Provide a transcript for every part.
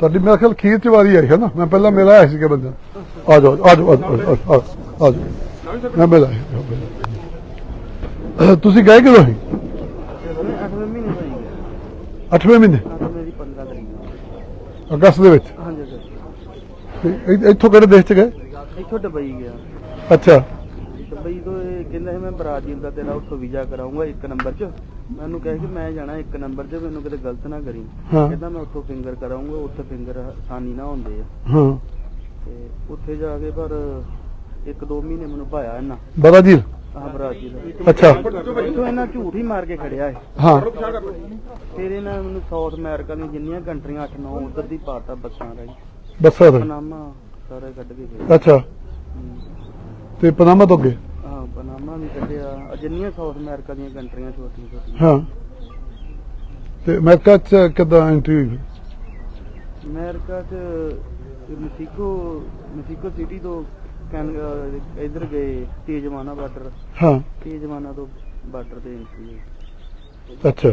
ਤੁਹਾਡੀ ਮੇਰੇ ਖਿਆਲ ਖੀਰ ਚ ਵਾਰੀ ਆਈ ਹੈ ਨਾ? ਮੈਂ ਪਹਿਲਾਂ ਮੇਰਾ ਆਇਆ ਸੀ ਕਿ ਬੰਦਾ ਆ ਜਾਓ ਆ ਜਾਓ ਆ ਜਾਓ, ਮੈਂ ਮਿਲਾ ਤੁਸੀਂ ਗਏ ਕਿਦੋਂ ਸੀ? 8ਵੇਂ ਮਹੀਨੇ ਗਿਆ 8ਵੇਂ ਮਹੀਨੇ? ਤਾਂ ਮੇਰੀ 15 ਤਰੀਕ ਅਗਸਤ ਦੇ ਵਿੱਚ? ਹਾਂਜੀ ਸਰ ਇੱਥੋਂ ਕਿਹੜੇ ਦੇਸ਼ ਚ ਗਏ? ਇੱਥੋਂ ਦੁਬਈ ਗਿਆ। ਅੱਛਾ। ਦੁਬਈ ਤੋਂ ਇਹ ਕਹਿੰਦਾ ਸੀ ਮੈਂ ਬ੍ਰਾਜ਼ੀਲ ਦਾ ਤੇਰਾ ਉੱਥੋਂ ਵੀਜ਼ਾ ਕਰਾਉਂਗਾ ਇੱਕ ਨੰਬਰ 'ਚ। ਮੈਨੂੰ ਕਹੇ ਕਿ ਮੈਂ ਜਾਣਾ ਇੱਕ ਨੰਬਰ 'ਚ ਮੈਨੂੰ ਕਿਤੇ ਗਲਤ ਨਾ ਕਰੀ। ਹਾਂ। ਕਹਿੰਦਾ ਮੈਂ ਉੱਥੋਂ ਫਿੰਗਰ ਕਰਾਉਂਗਾ ਉੱਥੇ ਫਿੰਗਰ ਆਸਾਨੀ ਨਾ ਹੁੰਦੇ ਆ। ਹਾਂ। ਤੇ ਉੱਥੇ ਜਾ ਕੇ ਪਰ ਇੱਕ ਦੋ ਮਹੀਨੇ ਮੈਨੂੰ ਭਾਇਆ ਇਹਨਾਂ। ਬਰਾਜ਼ੀਲ? ਆਹ ਬ੍ਰਾਜ਼ੀਲ। ਅੱਛਾ। ਇੱਥੋਂ ਇਹਨਾਂ ਝੂਠ ਹੀ ਮਾਰ ਕੇ ਖੜਿਆ ਹੈ ਹਾਂ। ਫਿਰ ਇਹਨਾਂ ਮੈਨੂੰ ਸਾਊਥ ਅਮਰੀਕਾ ਦੀਆਂ ਜਿੰਨੀਆਂ ਕੰਟਰੀਆਂ 8 9 ਉਧਰ ਦੀ ਪਾਤਾ ਬੱਸਾਂ ਰਾਹੀਂ। ਬੱਸਾਂ ਦਾ ਪਨਾਮਾ ਸਾਰੇ ਕੱਢ ਕੇ ਗਏ। ਅੱਛਾ। ਹਮ। ਤੇ ਪਨਾਮਾ ਤੋਂ ਅੱਗੇ? ਪਨਾਮਾ ਵੀ ਕੱਢਿਆ ਜਿੰਨੀਆਂ ਸਾਊਥ ਅਮਰੀਕਾ ਦੀਆਂ ਕੰਟਰੀਆਂ ਛੋਟੀਆਂ ਛੋਟੀਆਂ। ਹਾਂ। ਤੇ ਅਮਰੀਕਾ ਚ ਕਿੱਦਾਂ ਐਂਟਰੀ ਹੋਈ? ਅਮਰੀਕਾ ਚ ਮੈਕਸੀਕੋ ਮੈਕਸੀਕੋ ਸਿਟੀ ਤੋਂ ਕੈਨ ਇੱਧਰ ਗਏ ਤੇਜਵਾਨਾ ਬਾਰਡਰ ਹਾਂ। ਤੇਜਵਾਨਾ ਤੋਂ ਬਾਰਡਰ ਤੇ ਐਂਟਰੀ ਹੋਈ। ਅੱਛਾ।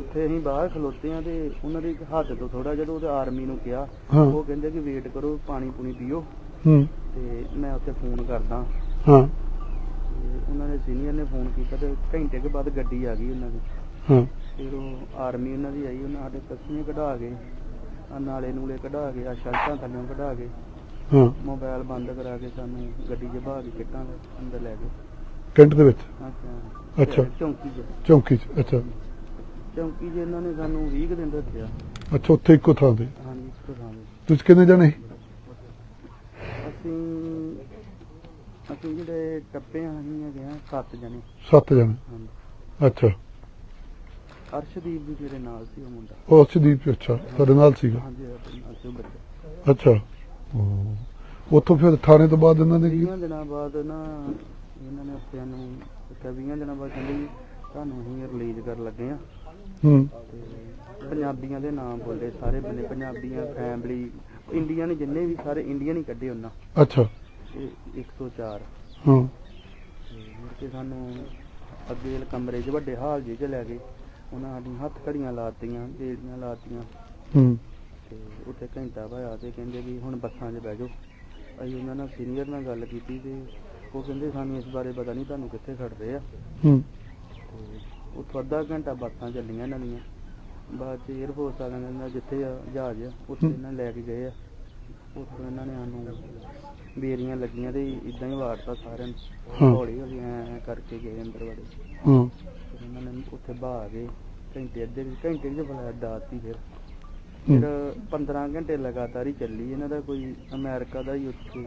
ਉੱਥੇ ਅਸੀਂ ਬਾਹਰ ਖਲੋਤੇ ਆ ਤੇ ਉਹਨਾਂ ਦੇ ਹੱਥ ਤੋਂ ਥੋੜਾ ਜਦੋਂ ਉਹਦੇ ਆਰਮੀ ਨੂੰ ਕਿਹਾ। ਉਹ ਕਹਿੰਦੇ ਕਿ ਵੇਟ ਕਰੋ ਪਾਣੀ ਪੂਣੀ ਪੀਓ। ਹੂੰ। ਤੇ ਮੈਂ ਉੱਥੇ ਫੋਨ ਕਰਦਾ। ਹਾਂ। ਤੇ ਉਹਨਾਂ ਦੇ ਸੀਨੀਅਰ ਨੇ ਫੋਨ ਕੀਤਾ ਤੇ ਘੰਟੇ ਕੇ ਬਾਅਦ ਗੱਡੀ ਆ ਗਈ ਉਹਨਾਂ ਦੀ। ਹਾਂ। ਫਿਰ ਉਹ ਆਰਮੀ ਉਹਨਾਂ ਦੀ ਆਈ ਉਹਨਾਂ ਸਾਡੇ ਕੱਸੀਆਂ ਕਢਾ ਕੇ ਆ ਨਾਲੇ ਨੂਲੇ ਕਢਾ ਕੇ ਆ ਸ਼ਰਟਾਂ ਥੱਲੇ ਕਢਾ ਕੇ ਹਾਂ। ਮੋਬਾਈਲ ਬੰਦ ਕਰਾ ਕੇ ਸਾਨੂੰ ਗੱਡੀ 'ਚ ਬਾਹਰ ਕਿੱਟਾਂ ਦੇ ਅੰਦਰ ਲੈ ਗਏ। ਕੈਂਟ ਦੇ ਵਿੱਚ? ਅੱਛਾ। ਅੱਛਾ। ਚੌਂਕੀ 'ਚ। ਚੌਂਕੀ ਚ ਅੱਛਾ। ਚੌਂਕੀ 'ਚ ਇਹਨਾਂ ਨੇ ਸਾਨੂੰ 20 ਕੁ ਦਿਨ ਰੱਖਿਆ। ਅੱਛਾ ਉੱਥੇ ਇੱਕੋ ਥਾਂ ਤੇ? ਹਾਂਜੀ ਇੱਕ ਥਾਂ ਤੇ। ਤੁਸੀਂ ਕਿੰਨੇ ਜਣੇ ਸੀ? ਅਸੀਂ ਅਸੀਂ ਜਿਹੜੇ ਟੱਪੇ ਆ ਅਸੀਂ ਹੈਗੇ ਆ ਸੱਤ ਜਣੇ। ਸੱਤ ਜਣੇ? ਹਾਂਜੀ। ਅੱਛਾ। ਅਰਸ਼ਦੀਪ ਵੀ ਮੇਰੇ ਨਾਲ ਸੀ ਉਹ ਮੁੰਡਾ। ਉਹ ਅਰਸ਼ਦੀਪ ਅੱਛਾ ਤੁਹਾਡੇ ਨਾਲ ਸੀਗਾ? ਹਾਂਜੀ ਆਪਣੇ ਨਾਲ ਸੀ ਉਹ ਬੱਚਾ। ਅੱਛਾ। ਉਹ। ਉੱਥੋਂ ਫਿਰ ਥਾਣੇ ਤੋਂ ਬਾਅਦ ਇਹਨਾਂ ਨੇ ਕੀ 20 ਦਿਨਾਂ ਬਾਅਦ ਨਾ ਇਹਨਾਂ ਨੇ ਉੱਥੇ ਨੂੰ ਕਿਹਾ 20 ਦਿਨਾਂ ਬਾਅਦ ਕਹਿੰਦੇ ਵੀ ਤੁਹਾਨੂੰ ਅਸੀਂ ਰਿਲੀਜ਼ ਕਰਨ ਲੱਗੇ ਆ। ਹੂੰ। ਤੇ ਪੰਜਾਬੀਆਂ ਦੇ ਨਾਮ ਬੋਲੇ ਸਾਰੇ ਬੰਦੇ ਪੰਜਾਬੀਆਂ ਫੈਮਿਲੀ ਇੰਡੀਅਨ ਨੇ ਜਿੰਨੇ ਵੀ ਸਾਰੇ ਇੰਡੀਅਨ ਹੀ ਕੱਢੇ ਉਹਨਾਂ। ਅੱਛਾ। ਇਹ 104 ਹਾਂ। ਤੇ ਮੁੜ ਕੇ ਸਾਨੂੰ ਅੱਗੇ ਕਮਰੇ 'ਚ ਵੱਡੇ ਹਾਲ ਜਿਹੇ 'ਚ ਲੈ ਗਏ। ਉਹਨਾਂ ਸਾਡੀਆਂ ਹੱਥ ਘੜੀਆਂ ਲਾਤੀਆਂ ਬੇੜੀਆਂ ਲਾਤੀਆਂ। ਹੂੰ। ਤੇ ਉੱਥੇ ਘੰਟਾ ਭਾਇਆ ਤੇ ਕਹਿੰਦੇ ਵੀ ਹੁਣ ਬੱਸਾਂ 'ਚ ਬਹਿ ਜਾਓ। ਅਸੀਂ ਉਹਨਾਂ ਨਾਲ ਸੀਨੀਅਰ ਨਾਲ ਗੱਲ ਕੀਤੀ ਤੇ ਉਹ ਕਹਿੰਦੇ ਸਾਨੂੰ ਇਸ ਬਾਰੇ ਪਤਾ ਨਹੀਂ ਤੁਹਾਨੂੰ ਕਿੱਥੇ ਖੜਦੇ ਆ। ਹੂੰ। ਤੇ ਉੱਥੋਂ ਅੱਧਾ ਘੰਟਾ ਬੱਸਾਂ ਚੱਲੀਆਂ ਇਹਨਾਂ ਦੀਆਂ। ਬਾਅਦ ਚ 에ਅਰਫੋਰਸ ਵਾਲਿਆਂ ਨੇ ਜਿੱਥੇ ਆ ਜਹਾਜ਼ ਆ, ਉੱਥੇ। ਇਹਨਾਂ ਲੈ ਕੇ ਗਏ ਆ। ਉੱਥੋਂ ਇਹਨਾਂ ਨੇ ਸਾਨੂੰ ਬੇਰੀਆਂ ਲੱਗੀਆਂ ਤੇ ਇਦਾਂ ਹੀ ਵਾਰਤਾ ਸਾਰਿਆਂ ਨੂੰ। ਹੌਲੀ ਹੌਲੀ ਐ ਕਰਕੇ ਗਏ ਅੰਦਰ ਵੜੇ ਹਾਂ। ਇਹਨਾਂ ਨੇ ਉੱਥੇ ਬਾਹ ਗਏ ਘੰਟੇ ਅੱਧੇ ਵਿੱਚ ਘੰਟੇ ਵਿੱਚ ਫਲੈਟ ਦਾਤੀ ਫਿਰ। ਫਿਰ 15 ਘੰਟੇ ਲਗਾਤਾਰ ਹੀ ਚੱਲੀ ਇਹਨਾਂ ਦਾ ਕੋਈ ਅਮਰੀਕਾ ਦਾ ਹੀ ਉੱਥੇ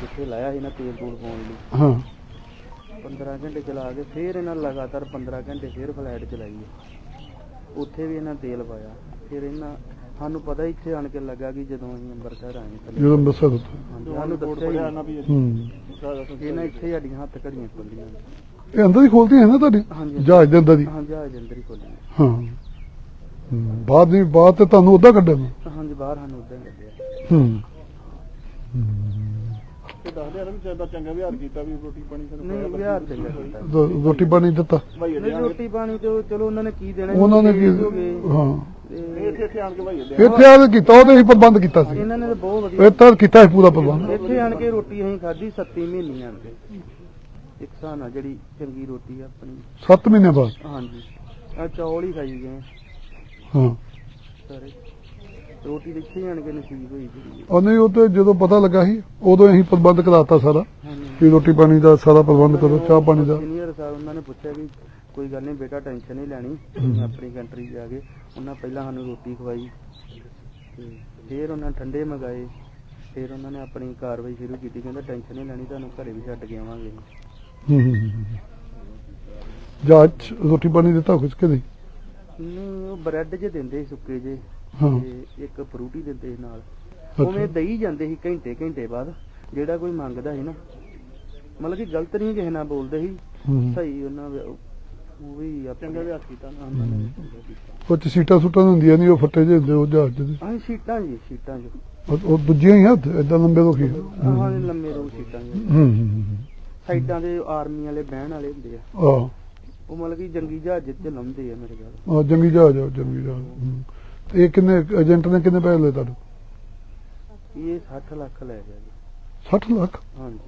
ਜਿੱਥੇ ਲਾਇਆ ਸੀ ਨਾ ਤੇਲ ਤੂਲ ਪਾਉਣ ਲਈ। ਹਾਂ। 15 ਘੰਟੇ ਚਲਾ ਕੇ ਫਿਰ ਇਹਨਾਂ ਲਗਾਤਾਰ 15 ਘੰਟੇ ਫਿਰ ਫਲਾਈਟ ਚਲਾਈ ਉੱਥੇ ਵੀ ਇਹਨਾਂ ਤੇਲ ਪਾਇਆ। ਫਿਰ ਇਹਨਾਂ ਸਾਨੂੰ ਪਤਾ ਇੱਥੇ ਆਣ ਕੇ ਲੱਗਾ ਕਿ ਜਦੋਂ ਅਸੀਂ ਅੰਮ੍ਰਿਤਸਰ ਆਏ ਥੱਲੇ ਜਦੋਂ ਅੰਮ੍ਰਿਤਸਰ ਉੱਤੇ ਹਾਂਜੀ, ਸਾਨੂੰ ਦੱਸਿਆ ਹੀ ਨਹੀਂ। ਹੂੰ। ਇਹਨਾਂ ਇੱਥੇ ਹੀ ਸਾਡੀਆਂ ਹੱਥ ਘੜੀਆਂ ਖੋਲੀਆਂ। ਇਹ ਅੰਦਰ ਹੀ ਖੋਲਦੀ ਹੈ ਨਾ ਤੁਹਾਡੀ? ਹਾਂਜੀ ਜਹਾਜ਼ ਦੇ ਅੰਦਰ ਹੀ? ਹਾਂ ਜਹਾਜ਼ ਅੰਦਰ ਹੀ ਖੋਲੀਆਂ। ਹਾਂ। ਹੂੰ। ਬਾਅਦ ਨਹੀਂ ਬਾਅਦ ਤੇ ਤੁਹਾਨੂੰ ਉਦਾਂ ਕੱਢਿਆ ਨਾ ਹਾਂਜੀ ਬਾਹਰ ਸਾਨੂੰ ਉਦਾਂ ਹੀ ਕੱਢਿਆ। ਹੂੰ। ਤੇ ਦੱਸਦੇ ਆ ਨਾ ਵੀ ਚੰਗਾ ਚੰਗਾ ਵਿਹਾਰ ਕੀਤਾ ਵੀ ਰੋਟੀ ਪਾਣੀ ਸਾਨੂੰ ਨਹੀਂ ਵਿਹਾਰ ਚੰਗਾ ਕੀਤਾ। ਰੋ- ਰੋਟੀ ਪਾਣੀ ਦਿੱਤਾ? ਭਾਈ ਨਹੀਂ ਰੋਟੀ ਪਾਣੀ ਤੇ ਉਹ ਚਲੋ ਉਹਨਾਂ ਨੇ ਕੀ ਦੇਣਾ ਸੀ, ਉਹਨਾਂ ਨੇ ਕੀ ਲੇਟ ਹੋ ਗਏ। ਹਾਂ। ਤੇ ਇੱਥੇ ਇੱਥੇ ਆਣ ਕੇ ਭਾਈ ਅੱਡੇ ਇੱਥੇ ਆ ਕੇ ਕੀਤਾ ਉਹਦੇ ਹੀ ਪ੍ਰਬੰਧ ਕੀਤਾ ਸੀ। ਇਹਨਾਂ ਨੇ ਤਾਂ ਬਹੁਤ ਵਧੀਆ ਤਾਂ ਕੀਤਾ ਸੀ ਪੂਰਾ ਪ੍ਰਬੰਧ। ਇੱਥੇ ਆਣ ਕੇ ਰੋਟੀ ਅਸੀਂ ਖਾਧੀ 7 ਮਹੀਨੇ ਆਣ ਕੇ। ਇੱਕ ਨਾਲ ਜਿਹੜੀ ਚੰਗੀ ਰੋਟੀ ਆ ਆਪਣੀ। 7 ਮਹੀਨੇ ਬਾਅਦ? ਹਾਂਜੀ। ਆ ਚੌਲ ਹੀ ਖਾਈ ਗਏ। ਹਾਂ। ਸਾਰੇ। ਰੋਟੀ ਤੇ ਇੱਥੇ ਹੀ ਆਣ ਕੇ ਨਸੀਬ ਹੋਈ ਜਿਹੜੀ ਉਹਨੇ ਉਹ ਤੇ ਜਦੋਂ ਪਤਾ ਲੱਗਾ ਸੀ ਉਦੋਂ ਅਸੀਂ ਪ੍ਰਬੰਧ ਕਰਾਤਾ ਸਾਰਾ। ਵੀ ਰੋਟੀ ਪਾਣੀ ਦਾ ਸਾਰਾ ਪ੍ਰਬੰਧ ਕਰੋ ਚਾਹ ਪਾਣੀ ਦਾ। ਸੀਨੀਅਰ ਸਾਹਿਬ ਉਹਨਾਂ ਨੇ ਪੁੱਛਿਆ ਵੀ ਕੋਈ ਗੱਲ ਨਹੀਂ ਬੇਟਾ ਟੈਨਸ਼ਨ ਨਹੀਂ ਲੈਣੀ ਆਪਣੀ ਕੰਟਰੀ ਜਾ ਕੇ। ਉਹਨਾਂ ਪਹਿਲਾਂ ਸਾਨੂੰ ਰੋਟੀ ਖਵਾਈ ਤੇ ਫਿਰ ਉਹਨਾਂ ਠੰਡੇ ਮੰਗਾਏ ਫਿਰ ਉਹਨਾਂ ਨੇ ਆਪਣੀ ਕਾਰਵਾਈ ਸ਼ੁਰੂ ਕੀਤੀ ਕਹਿੰਦਾ ਟੈਨਸ਼ਨ ਨਹੀਂ ਲੈਣੀ ਤੁਹਾਨੂੰ ਘਰੇ ਵੀ ਛੱਡ ਕੇ ਆਵਾਂਗੇ ਹੂੰ, ਹੂੰ, ਹੂੰ, ਹੂੰ। ਜਹਾਜ਼ 'ਚ ਰੋਟੀ ਪਾਣੀ ਦਿੱਤਾ ਕੁਝ ਕਿ ਨਹੀਂ ਉਹ ਬ੍ਰੈਡ ਜੇ ਦਿੰਦੇ ਸੀ ਸੁੱਕੇ ਜੇ ਹਾਂ ਤੇ ਇੱਕ ਫਰੂਟੀ ਦਿੰਦੇ ਸੀ ਨਾਲ। ਉਵੇਂ ਦਈ ਜਾਂਦੇ ਸੀ ਘੰਟੇ ਘੰਟੇ ਬਾਅਦ ਜਿਹੜਾ ਕੋਈ ਮੰਗਦਾ ਸੀ ਨਾ ਮਤਲਬ ਕਿ ਗਲਤ ਨਹੀਂ ਕਿਸੇ ਨਾਲ ਬੋਲਦੇ ਸੀ ਹੂੰ। ਸਹੀ ਉਹਨਾਂ ਵੀ ਉਹ ਉਹ ਵੀ ਆਪਣੇ ਚੰਗਾ ਵਿਹਾਰ ਕੀਤਾ ਨਾ ਉਹਨਾਂ ਨੇ ਚੰਗਾ ਕੀਤਾ। ਕੁਝ ਸੀਟਾਂ ਸੂਟਾਂ ਹੁੰਦੀਆਂ ਨਹੀਂ ਉਹ ਫੱਟੇ ਜਿਹੇ ਹੁੰਦੇ ਉਹ ਜਹਾਜ਼ ਦੇ। ਹਾਂ ਸ਼ੀਟਾਂ ਜੀ ਸ਼ੀਟਾਂ ਜੋ। ਉਹ- ਉਹ ਦੂਜੀਆਂ ਹੀ ਆ ਇਦਾਂ ਲੰਬੇ ਲੋਕੀ ਹਾਂ ਲੰਮੇ ਰੋ ਸ਼ੀਟਾਂ ਜੀ। ਹੂੰ ਹੂੰ ਸਾਈਡਾਂ ਦੇ ਆਰਮੀ ਵਾਲੇ ਬਹਿਣ ਵਾਲੇ ਹੁੰਦੇ ਆ। ਆਹ। ਉਹ ਮਤਲਬ ਕਿ ਜੰਗੀ ਜਹਾਜ਼ ਚ ਲਾਉਂਦੇ ਆ ਮੇਰੇ ਖਿਆਲ। ਆ ਜੰਗੀ ਜਹਾਜ਼ ਆ, ਜੰਗੀ ਜਹਾਜ਼। ਹੂੰ। ਤੇ ਇਹ ਕਿੰਨੇ ਏਜੰਟ ਨੇ ਕਿੰਨੇ ਪੈਸੇ ਲਏ ਤੁਹਾਨੂੰ ਇਹ 60 ਲੱਖ ਲੈ ਗਿਆ ਜੀ। 60 ਲੱਖ? ਹਾਂਜੀ।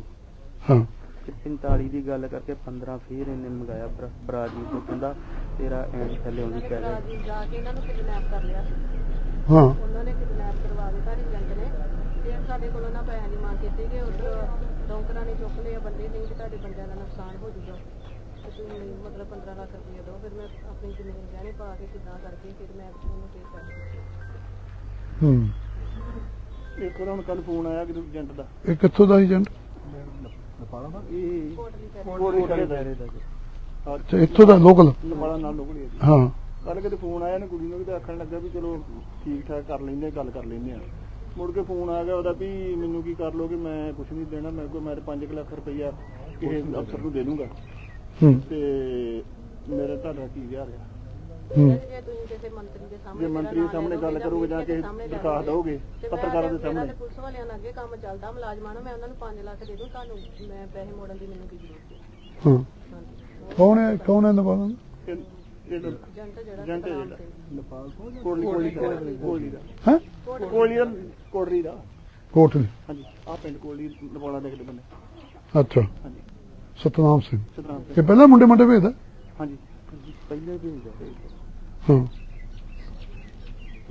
ਹਾਂ। ਤੇ 45 ਦੀ ਗੱਲ ਕਰਕੇ 15 ਫੇਰ ਇਹਨੇ ਮੰਗਾਇਆ ਬਰਾ- ਬਰਾਜ਼ੀਲ ਤੋਂ ਕਹਿੰਦਾ ਤੇਰਾ ਐਂਡ ਥੱਲੇ ਆਉਂਦੀ ਪੈ ਗਿਆ ਬਰਾਜ਼ੀਲ ਜਾ ਕੇ ਇਹਨਾਂ ਨੂੰ ਕਿਡਨੈਪ ਕਰ ਲਿਆ। ਹਾਂ। ਉਹਨਾਂ ਨੇ ਕਿਡਨੈਪ ਕਰਵਾ ਦਿੱਤਾ ਏਜੰਟ ਨੇ। ਫਿਰ ਸਾਡੇ ਕੋਲੋਂ ਨਾ ਪੈਸਿਆਂ ਦੀ ਮੰਗ ਕੀਤੀ ਕਿ ਉਧਰ ਡੌਂਕਰਾਂ ਨੇ ਚੁੱਕ ਲਿਆ ਬੰਦੇ ਨਹੀਂ ਕਿ ਤੁਹਾਡੇ ਬੰਦਿਆਂ ਦਾ ਨੁਕਸਾਨ ਹੋ ਜਾਊਗਾ। ਤੇ ਤੁਸੀਂ ਮਤਲਬ 15 ਲੱਖ ਰੁਪਏ ਦਿਓ ਫਿਰ ਮੈਂ ਆਪਣੀ ਜ਼ਮੀਨ ਗਹਿਣੇ ਪਾ ਕੇ ਕਿੱਦਾਂ ਕਰਕੇ ਫਿਰ ਮੈਂ ਉਹਨੂੰ ਪੇ ਕਰ ਦਿੱਤਾ ਹੂੰ। ਇੱਕ ਉਹਦਾ ਹੁਣ ਕੱਲ ਫੋਨ ਆਇਆ ਕਿ ਏਜੰਟ ਦਾ। ਇਹ ਕਿੱਥੋਂ ਦਾ ਏਜੰਟ ਇਹ ਕੋਟਲੀ ਕਰ ਕੋਟਲੀ ਕੋਟਲੇ ਦਾ ਦਾਇਰੇ ਦਾ ਜੀ ਅੱਛਾ ਇੱਥੋਂ ਦਾ ਲੋਕਲ? ਲਵਾਲਾ ਨਾਲ ਲੋਕੜੀ ਹੈ ਹਾਂ ਕੱਲ ਕਿਤੇ ਫੋਨ ਆਇਆ ਨਾ ਕੁੜੀ ਨੂੰ ਵੀ ਤਾਂ ਆਖਣ ਲੱਗਾ ਵੀ ਚਲੋ ਠੀਕ ਠਾਕ ਕਰ ਲੈਂਦੇ ਗੱਲ ਕਰ ਲੈਂਦੇ ਆ ਮੁੜ ਕੇ ਫੋਨ ਆ ਗਿਆ ਉਹਦਾ ਵੀ ਮੈਨੂੰ ਕੀ ਕਰ ਲੋਗੇ ਮੈਂ ਕੁਝ ਨਹੀਂ ਦੇਣਾ ਮੈਂ ਕੋਈ ਮੈਂ 5 ਲੱਖ ਰੁਪਈਆ ਕਿਸੇ ਅਫਸਰ ਨੂੰ ਦੇ ਦੂੰਗਾ। ਹੂੰ। ਤੇ ਮੇਰੇ ਤੁਹਾਡਾ ਕੀ ਵਿਆਹ ਰਿਹਾ ਹੂੰ। ਜੇ ਤੁਸੀਂ ਕਿਸੇ ਮੰਤਰੀ ਦੇ ਸਾਹਮਣੇ ਜੇ ਮੰਤਰੀ ਦੇ ਸਾਹਮਣੇ ਗੱਲ ਕਰੋਗੇ ਜਾਂ ਕਿਸੇ ਦਰਖਾਸਤ ਦਓਗੇ ਪੱਤਰਕਾਰਾਂ ਦੇ ਸਾਹਮਣੇ? ਪੁਲਿਸ ਵਾਲਿਆਂ ਨਾਲ ਅੱਗੇ ਕੰਮ ਚੱਲਦਾ ਮੁਲਾਜ਼ਮਾਂ ਨੂੰ ਮੈਂ ਉਹਨਾਂ ਨੂੰ 5 ਲੱਖ ਦੇ ਦੂੰ ਤੁਹਾਨੂੰ ਮੈਂ ਪੈਸੇ ਮੋੜਨ ਦੀ ਮੈਨੂੰ ਕੀ ਜ਼ਰੂਰਤ ਹੈ। ਹਾਂ ਕੌਣ ਹੈ ਕੌਣ ਹੈ ਇਹ ਇਹ ਏਜੰਟ ਜਿਹੜਾ ਸਤਨਾਮ ਜਿਹੜਾ। ਨੇਪਾਲ ਤੋਂ ਕੋਟਲੀ ਕੋਟਲੀ ਦਾ। ਦਾ। ਹੈ? ਕੋਟਲੀ ਦਾ। ਕੋਟਲੀ ਦਾ। ਕੋਟਲੀ। ਹਾਂਜੀ। ਆ ਪਿੰਡ ਕੋਟਲੀ ਨੇਪਾਲਾ ਦੇ ਬੰਨੇ। ਅੱਛਾ। ਹਾਂਜੀ। ਸਤਨਾਮ ਸਿੰਘ। ਸਤਨਾਮ ਸਿੰਘ। ਇਹ ਪਹਿਲਾਂ ਮੁੰਡੇ ਮੁੰਡੇ ਭੇਜਦਾ? ਹਾਂਜੀ। ਪਹਿਲੇ ਵੀ ਹੁੰਦਾ ਹਾਂ।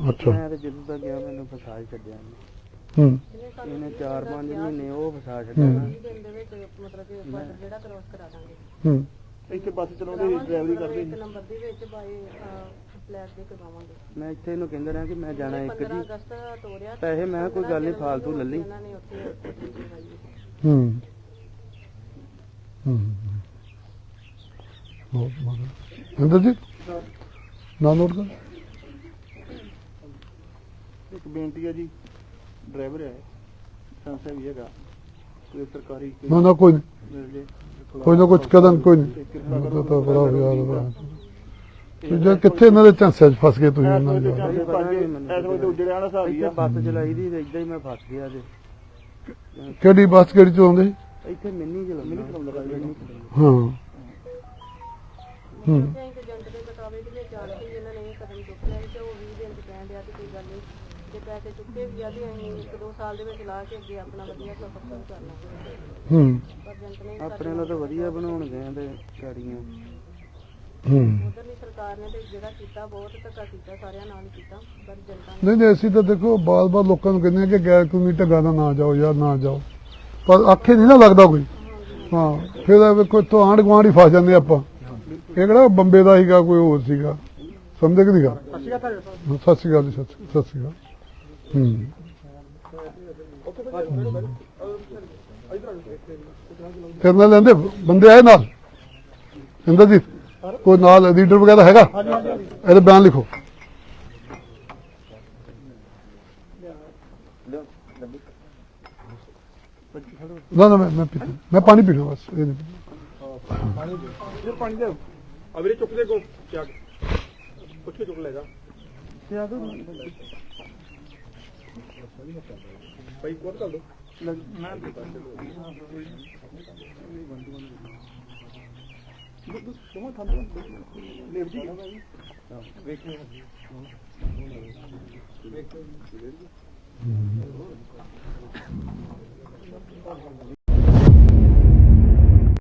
ਅੱਛਾ। ਮੈਂ ਤੇ ਜਦੋਂ ਦਾ ਗਿਆ ਮੈਨੂੰ ਫਸਾ ਹੀ ਛੱਡਿਆ ਇਹਨੇ। ਹੂੰ। ਇਹਨੇ ਸਾਨੂੰ ਇਹਨੇ 4-5 ਮਹੀਨੇ ਉਹ ਫਸਾ ਛੱਡਿਆ ਹੂੰ। ਨਾ। ਵੀਹ ਦਿਨ ਦੇ ਵਿੱਚ ਮਤਲਬ ਕਿ ਬਾਰਡਰ ਜਿਹੜਾ ਕ੍ਰੋਸ ਕਰਾ ਦਾਂਗੇ। ਹੂੰ। ਇੱਥੇ ਬੱਸ ਚਲਾਉਂਦੇ ਸੀ ਡਰਾਈਵਰੀ ਕਰਦੇ ਇੱਕ ਸੀ ਨੰਬਰ ਦੇ ਵਿੱਚ ਬਾਈ ਫਲੈਟ ਦੇ ਕਰਵਾਵਾਂਗੇ। ਮੈਂ ਇੱਥੇ ਇਹਨੂੰ ਕਹਿੰਦਾ ਰਿਹਾ ਕਿ ਮੈਂ ਜਾਣਾ ਇੱਕ 15 ਜੀ। ਅਗਸਤ ਤੋਰਿਆ ਪੈਸੇ ਮੈਂ ਕੋਈ ਗੱਲ ਨਹੀਂ ਫਾਲਤੂ ਲੈ ਲਈ। ਇਹਨਾਂ ਨੇ ਉੱਥੇ ਕੋਠੀ ਕਰਵਾਈ। ਹੂੰ ਹੂੰ। ਅੰਦਰ ਜੀ ਨਾ ਨੋਟ ਕਰ ਇੱਕ ਬੇਨਤੀ ਹੈ ਜੀ ਡਰਾਈਵਰ ਹੈ ਸੰਸਾ ਵੀ ਹੈਗਾ ਕੋਈ ਸਰਕਾਰੀ ਨਾ ਨਾ ਕੋਈ ਜੇ ਕੋਈ ਨਾ ਕੁਝ ਕਦਮ ਕੋਈ ਨਹੀਂ ਤੇ ਬੜਾ ਯਾਰ ਬੜਾ ਤੁਸੀਂ ਕਿੱਥੇ ਇਹਨਾਂ ਦੇ ਚਾਂਸਿਆਂ 'ਚ ਫਸ ਗਏ ਤੁਸੀਂ ਵੇਲੇ ਦੇ ਵੇਲੇ ਉਜੜਿਆ ਆ ਬੱਸ ਚਲਾਈ ਦੀ ਤੇ ਇਦਾਂ ਹੀ ਮੈਂ ਫਸ ਗਿਆ ਜੇ। ਕਿਹੜੀ ਬੱਸ ਕਿਹੜੀ ਚਲਾਉਂਦੇ? ਇੱਥੇ। ਮਿੰਨੀ ਚਲਾਉਂਦਾ। ਹਾਂ। ਹੂੰ। ਏਜੰਟ ਦੇ ਬਤਾਵੇ ਦੇ ਵਿੱਚ ਆ ਕੇ ਇਹਨਾਂ ਨੇ ਇਹ ਕਦਮ ਚੁੱਕ ਲਿਆ ਸੀ ਤੇ ਉਹ 20 ਦਿਨ ਚ ਕਹਿਣ ਡਿਆ ਕਿ ਕੋਈ ਗੱਲ ਨਹੀਂ ਜੇ ਪੈਸੇ ਚੁੱਕੇ ਵੀ ਆ ਤੇ ਅਸੀਂ ਇੱਕ ਦੋ ਸਾਲ ਦੇ ਵਿੱਚ ਲਾ ਕੇ ਅੱਗੇ ਆਪਣਾ ਵਧੀਆ ਸਫਰ ਸ਼ੁਰੂ ਕਰਨਾ। ਹੂੰ। ਪਰ ਏਜੰਟ ਨੇ ਆਪਣੇ ਨਾਲ ਤਾਂ ਵਧੀਆ ਬਣਾਉਣ ਗਏ ਤੇ ਗਾੜੀਆਂ। ਹੂੰ। ਉਧਰਲੀ ਸਰਕਾਰ ਨੇ ਤੇ ਜਿਹੜਾ ਕੀਤਾ ਬਹੁਤ ਧੱਕਾ ਕੀਤਾ ਸਾਰਿਆਂ ਨਾਲ ਹੀ ਕੀਤਾ ਪਰ ਜਨਤਾ ਨੇ ਨਹੀਂ ਨਹੀਂ ਅਸੀਂ ਤਾਂ ਦੇਖੋ ਬਾਰ-ਬਾਰ ਲੋਕਾਂ ਨੂੰ ਕਹਿੰਦੇ ਆ ਕਿ ਗੈਰ ਕਾਨੂੰਨੀ ਢੰਗਾਂ ਨਾਲ ਨਾ ਜਾਓ ਯਾਰ ਨਾ ਜਾਓ। ਪਰ ਆਖੇ ਨਹੀਂ ਨਾ ਲੱਗਦਾ ਕੋਈ। ਹਾਂ ਫਿਰ ਇਹ ਵੇਖੋ ਇੱਥੋਂ ਆਂਢ ਗੁਆਂਢ ਹੀ ਫਸ ਜਾਂਦੇ ਆਪਾਂ। ਇਹ ਕਿਹੜਾ ਬੰਬੇ ਦਾ ਸੀਗਾ ਕੋਈ ਹੋਰ ਸੀਗਾ? ਸਮਝੇ ਕਿ ਨਹੀਂ ਗਾ? ਸਤਿ ਸ਼੍ਰੀ ਅਕਾਲ ਜੀ, ਸਤਿ ਸਤਿ ਸ਼੍ਰੀ ਅਕਾਲ ਹੂੰ। ਤੇਰੇ ਨਾਲ ਲੈਂਦੇ ਬੰਦੇ ਆਏ ਨਾਲ? ਇੰਦਰ ਜੀ ਕੋਈ ਨਾਲ ਲੀਡਰ ਵਗੈਰਾ ਹੈਗਾ? ਇਹਦੇ ਬਿਆਨ ਲਿਖੋ। ਨਾ ਨਾ ਮੈਂ ਮੈਂ ਪਾਣੀ ਪੀਣਾ ਬਸ ਇਹ ਨਹੀਂ ਪੀਣਾ। ਇਹ ਪਾਣੀ ਦੇ ਆ ਵੀਰੇ ਚੁੱਕ ਦੇ ਕੋਲ ਕਿਆ ਪੁੱਛ ਚੁੱਕ ਲੈਗਾ ਭਾਈ ਕੋਲ ਕਰ ਦੋ। ਮੈਂ ਤੁਮ ਥੰਦ ਲੇਵ ਜੀ ਵੇਖਿਓ